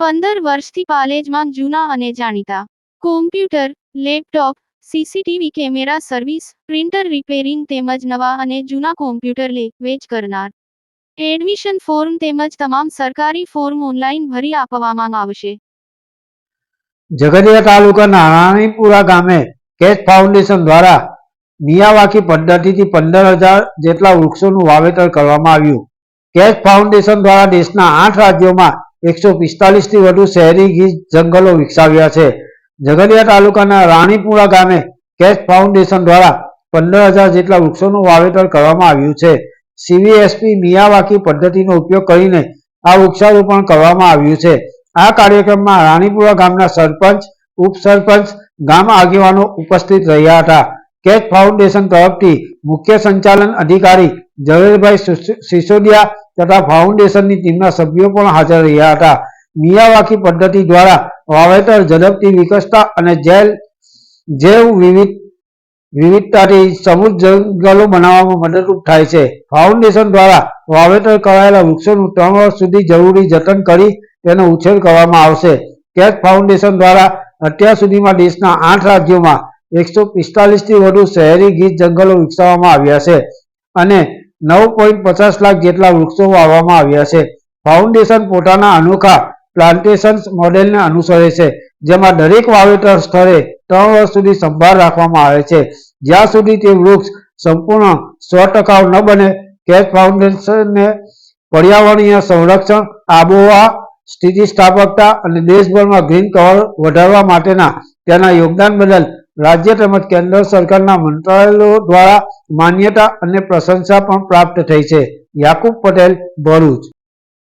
પંદર વર્ષથી પાલેજમાં જૂના અને જાણીતા. Computer laptop CCTV camera service printer repairing તેમજ નવા અને જૂના કોમ્પ્યુટર લે, વેચ કરનાર. એડમિશન ફોર્મ તેમજ તમામ સરકારી ફોર્મ ઓનલાઈન ભરી આપવામાં આવશે. ઝઘડિયા તાલુકાના રાણીપુરા ગામે કેચ ફાઉન્ડેશન દ્વારા મિયાવાકી પદ્ધતિથી પંદર હજાર જેટલા વૃક્ષોનું વાવેતર કરવામાં આવ્યું. કેચ ફાઉન્ડેશન દ્વારા દેશના આઠ રાજ્યોમાં એકસો પિસ્તાલીસથી વધુ શહેરી ગીચ જંગલો વિકસાવ્યા છે. ઝઘડિયા તાલુકાના રાણીપુરા ગામે કેચ ફાઉન્ડેશન દ્વારા પંદર જેટલા વૃક્ષોનું વાવેતર કરવામાં આવ્યું છે. સીવીએસપી મિયાવાકી પદ્ધતિનો ઉપયોગ કરીને આ વૃક્ષારોપણ કરવામાં આવ્યું છે. આ કાર્યક્રમમાં રાણીપુરા ગામના સરપંચ, ઉપસરપંચ, ગામ આગેવાનો ઉપસ્થિત રહ્યા હતા. કેચ ફાઉન્ડેશન તરફથી મુખ્ય સંચાલન અધિકારી ઝવેરભાઈ સિસોદિયા તથા ફાઉન્ડેશનની ટીમના સભ્યો પણ હાજર રહ્યા હતા. મિયાવાકી પદ્ધતિ દ્વારા વાવેતર ઝડપથી વિકસતા અને જેલ, જૈવ વિવિધ, વિવિધતાથી સમૃદ્ધ જંગલો બનાવવામાં મદદરૂપ થાય છે. ફાઉન્ડેશન દ્વારા વાવેતર કરાયેલા વૃક્ષોનું ત્રણ વર્ષ સુધી જરૂરી જતન કરી તેનો ઉછેર કરવામાં આવશે. કેચ ફાઉન્ડેશન દ્વારા અત્યાર સુધીમાં દેશના આઠ રાજ્યોમાં એકસો પિસ્તાલીસથી વધુ શહેરી ગીત જંગલો વિકસાવવામાં આવ્યા છે. અને નવ પોઈન્ટ પચાસ લાખ જેટલા વૃક્ષો વાવવામાં આવ્યા છે. ફાઉન્ડેશન પોતાના અનોખા પ્લાન્ટેશન મોડેલને અનુસરે છે, જેમાં દરેક વાવેતર સ્થળે ત્રણ વર્ષ સુધી સંભાળ રાખવામાં આવે છે. જ્યાં સુધી તે વૃક્ષ સંપૂર્ણ સો ટકાઉ ન બને, કેચ ફાઉન્ડેશનને પર્યાવરણીય સંરક્ષણ, આબોહવા, સ્થિતિસ્થાપકતા અને દેશભરમાં ગ્રીન કવર વધારવા માટેના તેના યોગદાન બદલ રાજ્ય તેમજ કેન્દ્ર સરકારના મંત્રાલયો દ્વારા માન્યતા અને પ્રશંસા પણ પ્રાપ્ત થઈ છે. યાકુબ પટેલ, ભરૂચ.